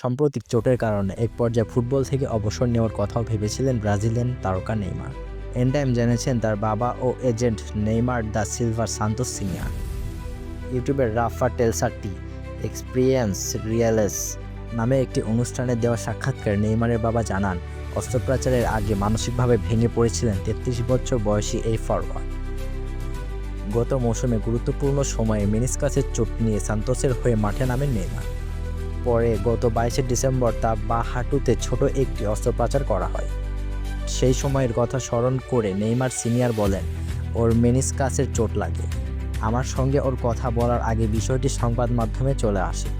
সাম্প্রতিক চোটের কারণে এক পর্যায়ে ফুটবল থেকে অবসর নেওয়ার কথাও ভেবেছিলেন ব্রাজিলিয়ান তারকা নেইমার। এন টাইম জেনেছেন তার বাবা ও agent Neymar da Silva Santos senior. ইউটিউবের রাফা টেলসারটি এক্সপিরিয়েন্স রিয়েলেস নামে একটি অনুষ্ঠানে দেওয়া সাক্ষাৎকার নেইমারের বাবা জানান, অস্ত্রোপচারের আগে মানসিকভাবে ভেঙে পড়েছিলেন তেত্রিশ বছর বয়সী এই ফরওয়ার্ড গত মৌসুমে গুরুত্বপূর্ণ সময়ে মিনিসকাসের চোট নিয়ে সান্তোসের হয়ে মাঠে নামেন নেইমার। পরে গত বাইশে ডিসেম্বর তার বা হাঁটুতে ছোট একটি অস্ত্রোপচার করা হয়। সেই সময়ের কথা স্মরণ করে নেইমার সিনিয়র বলেন, ওর মেনিসকাসের চোট লাগে। আমার সঙ্গে ওর কথা বলার আগে বিষয়টি সংবাদ মাধ্যমে চলে আসে।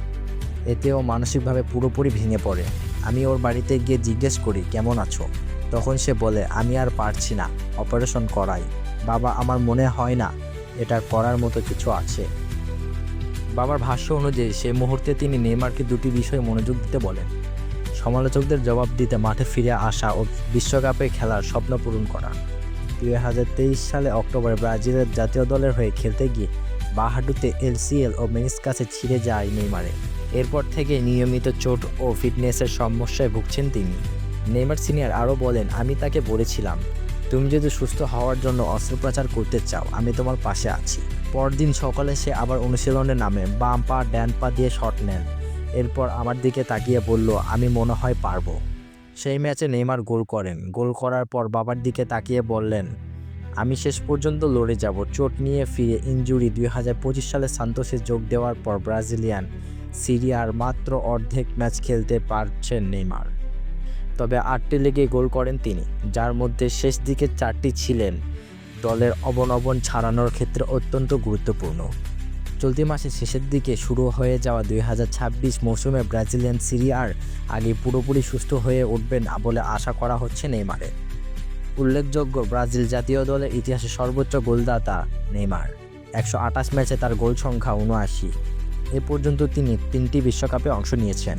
এতে ও মানসিকভাবে পুরোপুরি ভেঙে পড়ে। আমি ওর বাড়িতে গিয়ে জিজ্ঞেস করি, কেমন আছো? তখন সে বলে, আমি আর পারছি না। অপারেশন করাই। বাবা, আমার মনে হয় না এটা করার মতো কিছু আছে। বাবার ভাষ্য অনুযায়ী সে মুহূর্তে তিনি নেইমারকে দুটি বিষয়ে মনোযোগ দিতে বলেন। সমালোচকদের জবাব দিতে মাঠে ফিরে আসা ও বিশ্বকাপে খেলার স্বপ্ন পূরণ করা। দুই হাজার তেইশ সালে অক্টোবরে ব্রাজিলের জাতীয় দলের হয়ে খেলতে গিয়ে বাহাডুতে এলসিএল ও মেনিসকাসে ছিঁড়ে যায় নেইমারে এরপর থেকে নিয়মিত চোট ও ফিটনেসের সমস্যায় ভুগছেন তিনি। নেইমার সিনিয়র আরও বলেন, আমি তাকে বলেছিলাম তুমি যদি সুস্থ হওয়ার জন্য অস্ত্রোপচার করতে চাও, আমি তোমার পাশে আছি। পরদিন সকালে সে আবার অনুশীলনে নামে বাম পা ড্যান পা দিয়ে শট নেন। এরপর আমার দিকে তাকিয়ে বলল, আমি মনে হয় পারব। সেই ম্যাচে নেইমার গোল করেন। গোল করার পর বাবার দিকে তাকিয়ে বললেন, আমি শেষ পর্যন্ত লড়ে যাব। চোট নিয়ে ফিরে ইনজুরি। দুই সালে সান্তোসে যোগ দেওয়ার পর ব্রাজিলিয়ান সিরিয়ার মাত্র অর্ধেক ম্যাচ খেলতে পারছেন নেইমার। তবে আটটি লেগে গোল করেন তিনি, যার মধ্যে শেষ দিকে চারটি ছিলেন। দলের অবনবন ছাড়ানোর ক্ষেত্রে অত্যন্ত গুরুত্বপূর্ণ। চলতি মাসের শেষের দিকে শুরু হয়ে যাওয়া দুই হাজার ছাব্বিশ মৌসুমে ব্রাজিলিয়ান সিরিয়ার আগে পুরোপুরি সুস্থ হয়ে উঠবেন বলে আশা করা হচ্ছে নেইমারের। উল্লেখযোগ্য, ব্রাজিল জাতীয় দলের ইতিহাসে সর্বোচ্চ গোলদাতা নেইমার। একশো আঠাশ ম্যাচে তার গোল সংখ্যা উনআশি এ পর্যন্ত তিনি তিনটি বিশ্বকাপে অংশ নিয়েছেন।